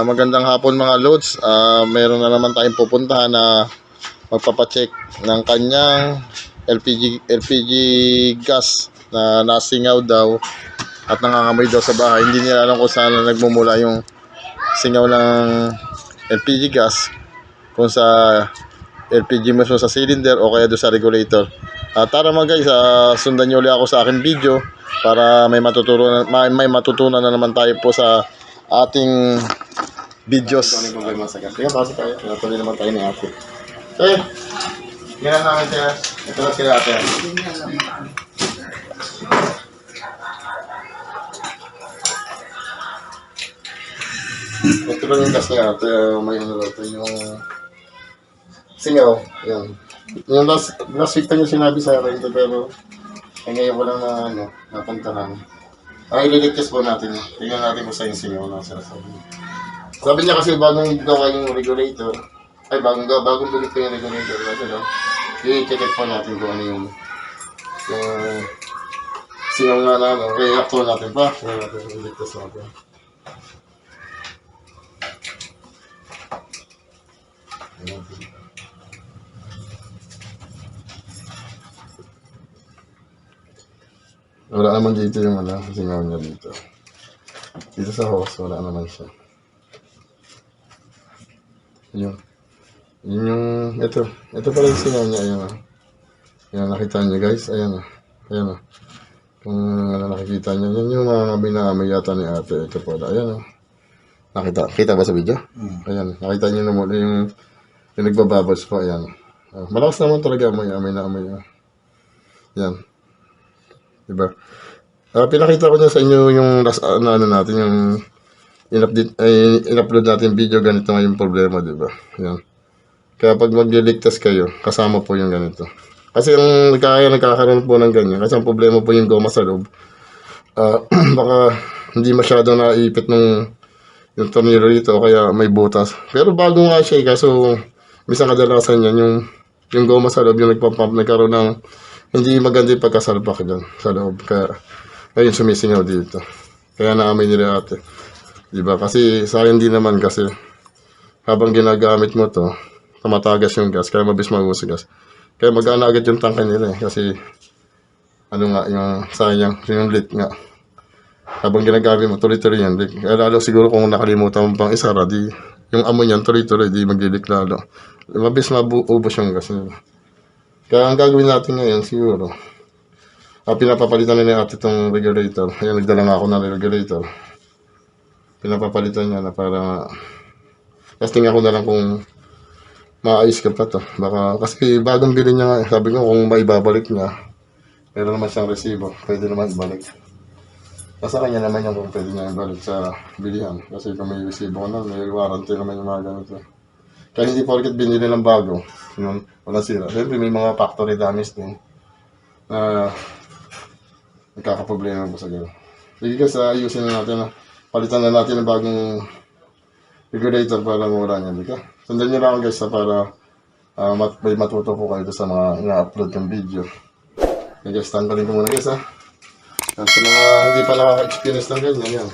Ah, magandang hapon mga loads. Ah, meron na naman tayong pupuntahan na magpapacheck ng kanyang LPG LPG gas na nasingaw daw at nangangamoy daw sa bahay. Hindi nila alam kung saan na nagmumula yung singaw ng LPG gas kung sa LPG mismo sa cylinder o kaya doon sa regulator. Ah, tara mga guys, ah, sundan nyo ulit ako sa aking video para may matutunan, may, may matutunan na naman tayo po sa ating videos. Ito problema sa gas. Kaya base tayo, natuloy naman tayo ni ate. Eh, gano'n namin siya. Ito na sila ate. Ito lang yung niya ate. May ano ito yung singaw. Yan. Yung last, last week tayo sinabi sa akin ito pero eh, ngayon ko lang na ano, napunta lang. Ay, ililigtas po natin. Tingnan natin kung yung singaw na sinasabi. Sabi niya kasi bagong gawa yung regulator. Ay, bagong gawa, bagong bilit ko yung regulator. Kasi no, i-check po natin kung ano yung yung singaw nga na ano. Actual natin pa. Kaya natin ililigtas natin. Ayan. Wala naman dito yung ano, singaw niya dito. Dito sa hose, wala naman siya. Yun. Yun yung, ito. Ito pala yung singaw niya, ayan o. Yan, nakita niyo guys, ayan o. Ayan o. Kung ano nakikita niyo, yun yung mga binamay yata ni ate. Ito pala, ayan o. Nakita, kita ba sa video? Ayan, nakita niyo na muli yung, yung nagbabubbles po, ayan. Ah, malakas naman talaga, amoy, amoy na amoy. ah. Yan. Diba? Ah, pinakita ko na sa inyo yung last ano, ano natin yung in-update ay in-upload natin video ganito nga yung problema, di ba? Yan. Kaya pag magliligtas kayo, kasama po yung ganito. Kasi yung kaya nagkakaroon po ng ganyan, kasi ang problema po yung goma sa loob. Ah, baka hindi masyado naipit nung yung tornillo dito, kaya may butas. Pero bago nga siya, eh, kaso minsan kadalasan yan, yung yung goma sa loob, yung nagpapump, nagkaroon ng hindi maganda yung pagkasalpak dyan sa loob. Kaya, ayun, sumisingaw dito. Kaya naamin nila ate. Diba? Kasi sa akin din naman kasi, habang ginagamit mo to, tumatagas yung gas, kaya mabis yung gas. Kaya magana agad yung tangke nila eh, kasi, ano nga, yung sayang, yung leak nga. Habang ginagamit mo, tuloy-tuloy yung leak. Kaya lalo siguro kung nakalimutan mo pang isara, di, yung amoy niyan, tuloy-tuloy, di maglilik lalo. Mabis maubos yung gas nila. Kaya ang gagawin natin ngayon siguro, ah, pinapapalitan na ni ate itong regulator. Ayan, nagdala nga ako ng regulator. Pinapapalitan niya na para testing ako na lang kung maayos ka pa to. Baka, kasi bagong bilhin niya nga, eh. sabi ko kung maibabalik niya, meron naman siyang resibo, pwede naman ibalik. Nasa kanya naman yung kung pwede niya ibalik sa bilihan. Kasi kung may resibo na, may warranty naman yung mga ganito. Kaya hindi porket binili ng bago, yun, walang sira. Siyempre may mga factory damage din na nagkakaproblema po sa gano'n. Sige guys, ayusin na natin na palitan na natin ng bagong regulator para mawala niya. Di ka? Sundan niyo lang guys ha, para ah, mat may matuto po kayo sa mga ina-upload yung video. Okay guys, tanggalin ko muna guys ha. At sa mga hindi pa nakaka-experience ng ganyan, yan.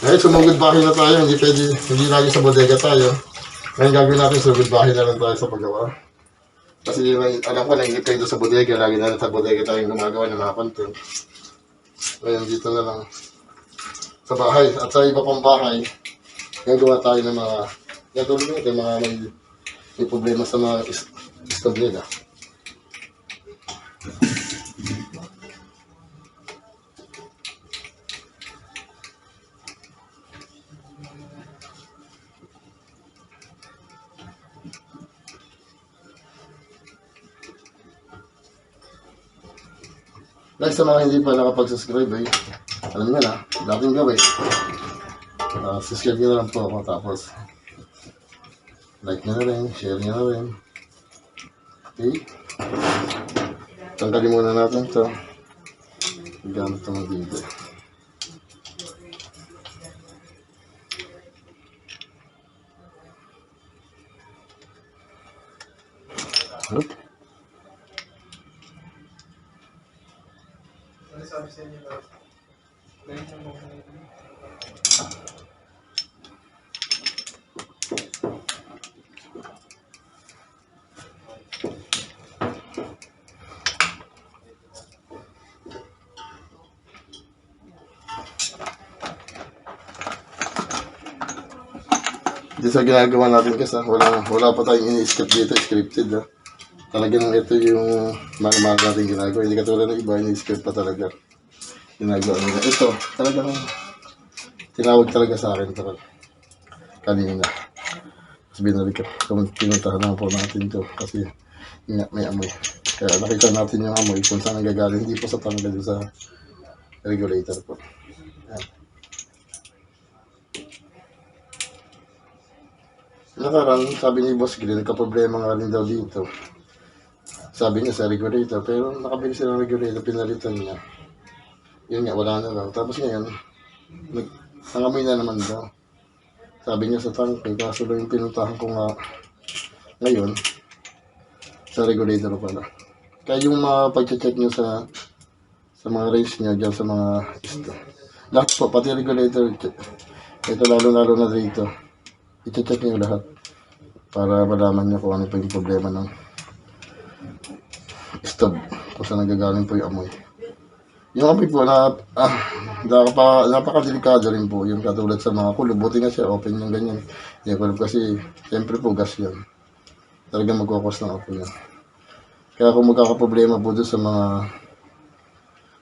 Ngayon, sumugod bahay na tayo. Hindi pwede, hindi lagi sa bodega tayo. Ngayon gagawin natin, sumugod bahay na lang tayo sa paggawa. Kasi may- alam ko, naingit kayo sa bodega. Lagi na lang sa bodega tayong gumagawa ng mga content. Ngayon, dito na lang sa bahay. At sa iba pang bahay, gagawa tayo ng mga, gagawin nyo, yung mga may, may problema sa mga is- Guys, sa mga hindi pa nakapag-subscribe eh, alam niyo na, dating gawin. Uh, subscribe nyo na lang po ako tapos like nyo na rin, share nyo na rin. Okay? Tanggalin muna natin to. Gamit ito mag-video. Oop. sa inyo lahat. Dahil sa mga Dito sa ginagawa natin kasi wala, wala pa tayong ini-script dito, scripted ha. Talagang ito yung mga natin ginagawa. Hindi katulad ng iba, ini-script pa talaga. Ginagawa nila. Ito, talagang tinawag talaga sa akin ito kanina. Tapos binalik ko, pinuntahan na po natin to kasi nga, may amoy. Kaya nakita natin yung amoy kung saan nagagaling. Hindi po sa tanggal sa regulator po. Yan. Nakaraan, sabi ni Boss Glenn, nagka-problema nga rin daw dito. Sabi niya sa regulator, pero nakabili sila ng regulator, pinalitan niya. Yun nga, wala na raw. Tapos ngayon, nag, nangamoy na naman daw. Sabi niya sa tangke, kaso lang yung pinuntahan ko nga ngayon, sa regulator pala. Kaya yung mga pag-check nyo sa sa mga range nyo dyan sa mga isto. Lahat po, pati regulator, ito lalo-lalo na dito. I-check nyo lahat para malaman nyo kung ano pa yung problema ng stove kung saan nagagaling po yung amoy. Yung amoy po na ah, napaka, napakadelikado rin po yung katulad sa mga kulo. Buti nga siya, open yung ganyan. Yung kulo kasi, siyempre po gas yan. Talagang magkakos ng apoy yan. Kaya kung magkakaproblema po doon sa mga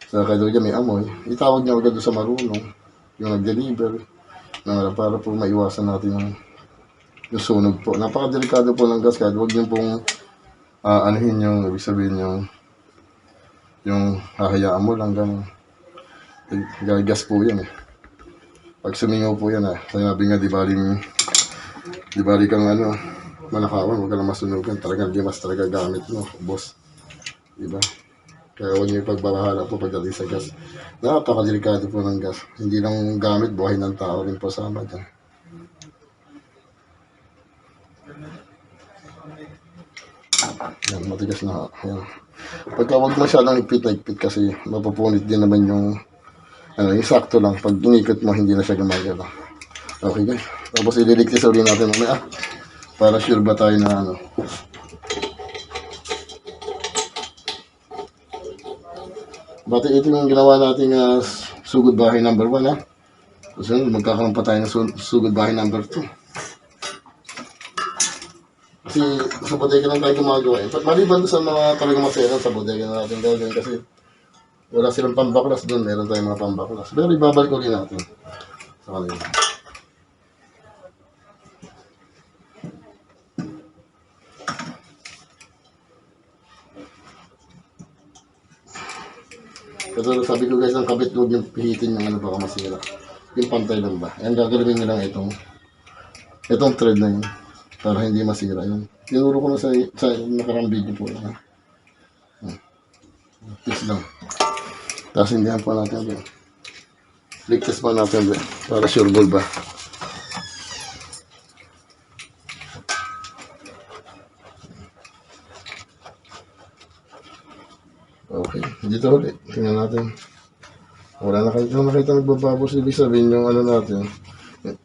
sa kayo dyan may amoy, itawag niyo agad sa marunong, yung nag-deliver, na para po maiwasan natin yung, yung sunog po. Napakadelikado po ng gas, kaya huwag niyo pong ah, anuhin yung, ibig sabihin yung, yung hahayaan mo lang ganun. Gagas po yan eh. Pag sumingaw po yan eh, sinabi nga di baling, di bali kang ano, manakawan, huwag ka na masunugan, talagang di mas talaga gamit mo, boss. Diba? Kaya huwag niyo pagbabahala po pagdating sa gas. Napakadelikado po ng gas. Hindi lang gamit, buhay ng tao rin po sama dyan. Yan, matigas na. Yan. Pagka huwag masyadong ipit na ipit kasi mapupunit din naman yung ano, yung sakto lang. Pag inikot mo, hindi na siya gumagala. Okay guys. Tapos ililigtis ulit natin mamaya. Para sure ba tayo na ano. Bati ito yung ginawa nating uh, sugod bahay number 1 ha. Susunod, magkakaroon pa tayo ng su- sugod bahay number 2. Kasi sa bodega lang tayo gumagawa eh. Maliban sa mga talagang masera sa bodega na natin gagawin kasi wala silang pambaklas doon, meron tayong mga pambaklas. Pero ibabalik ulit natin sa kanila. Kasi sabi ko guys, ang kabit huwag yung pihitin yung ano baka masira. Yung pantay lang ba. Ayan, gagalawin nyo lang itong itong thread na yun para hindi masira yun. Tinuro ko na sa, sa nakarang video po. Ha? Fix lang. Tapos hindi po natin ba. Ligtas pa natin ba. Para sure ball ba. Okay. Dito ulit. Tingnan natin. Wala na kayo nakita nagbababos. Ibig sabihin yung ano natin.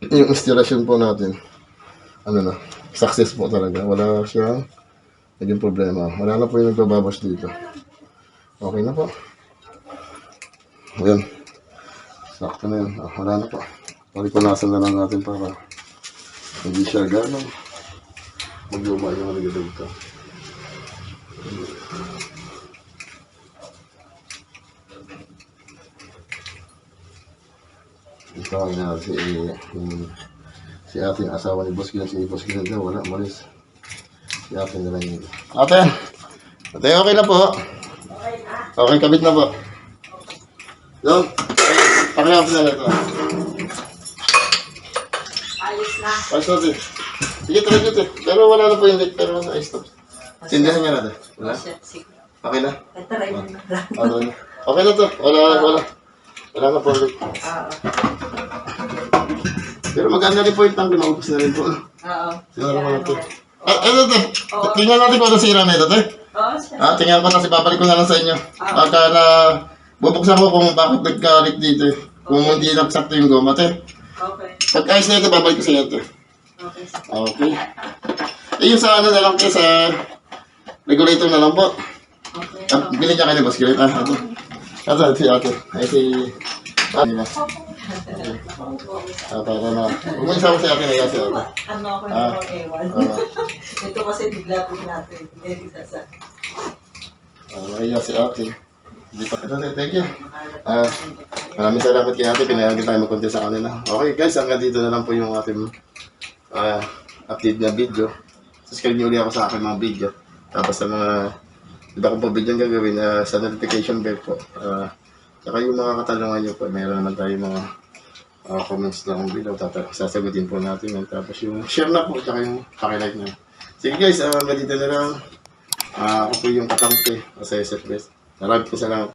Yung installation po natin. Ano na. Success po talaga. Wala siyang naging problema. Wala na po yung nagbababos dito. Okay na po. Ayan. Sakto na yun. Ah, wala na po. Palipunasan na lang natin para hindi siya gano'n. Magluma yung mga dito. Ito ang na si, yung, si ating asawa ni Boss Gilan, si Boss Gilan daw, wala, malis. Si ate na lang yun. Ate! Ate, okay na po. Okay, kabit na po. Doon. Pakilap na lang ito. Ayos na. Ayos natin. Sige, try dito. Pero wala na po yung light, pero ayos na. Tindahan niya natin. Wala? Shit, sige. Okay na? Itaray mo na lang. Na? Okay na to. Wala, wala. Wala na po ulit. Oo. Pero maganda rin po yung tangke, maubos na rin po. Oo. Siguro mo na to. Ah, ano to? Tingnan natin kung ano sira na ito, te. Oo, siya. Ah, tingnan ko na si babalik ko na lang sa inyo. Pagka na bubuksan ko kung bakit nagkalik dito. eh. Kung hindi nagsakto yung goma, te. Okay. Pag ayos na ito, babalik ko sa inyo, te. Okay. Okay. Eh, yung sa ano na lang, te, sa regulator na lang po. Okay. Ah, bilhin niya kayo ni Boss Kirit. Ah, ito. Ito, si ate. Ay, si... Ah, nila. Ah, para na. Huwag mo isama sa akin na kasi ako. Ano ako Ah. yung mga ewan. Ah, Ito kasi bigla po natin. Hindi sa ah, mahiya si ate. Thank you. Ah, maraming salamat kay ate. Pinayagan tayo magkunti sa kanila. Okay guys, hanggang dito na lang po yung ating ah, update na video. Subscribe niyo ulit ako sa aking mga video. Tapos sa mga iba kong pa video gagawin ah, sa notification bell po. Ah, Saka yung mga katanungan niyo po, meron naman tayo mga ah, comments na kung below. Tata- sasagutin po natin yan. Tapos yung share na po, saka yung pakilike na. Sige guys, ah, hanggang dito na lang. Ah, ako po yung katangke sa SF Best. Maraming po salamat.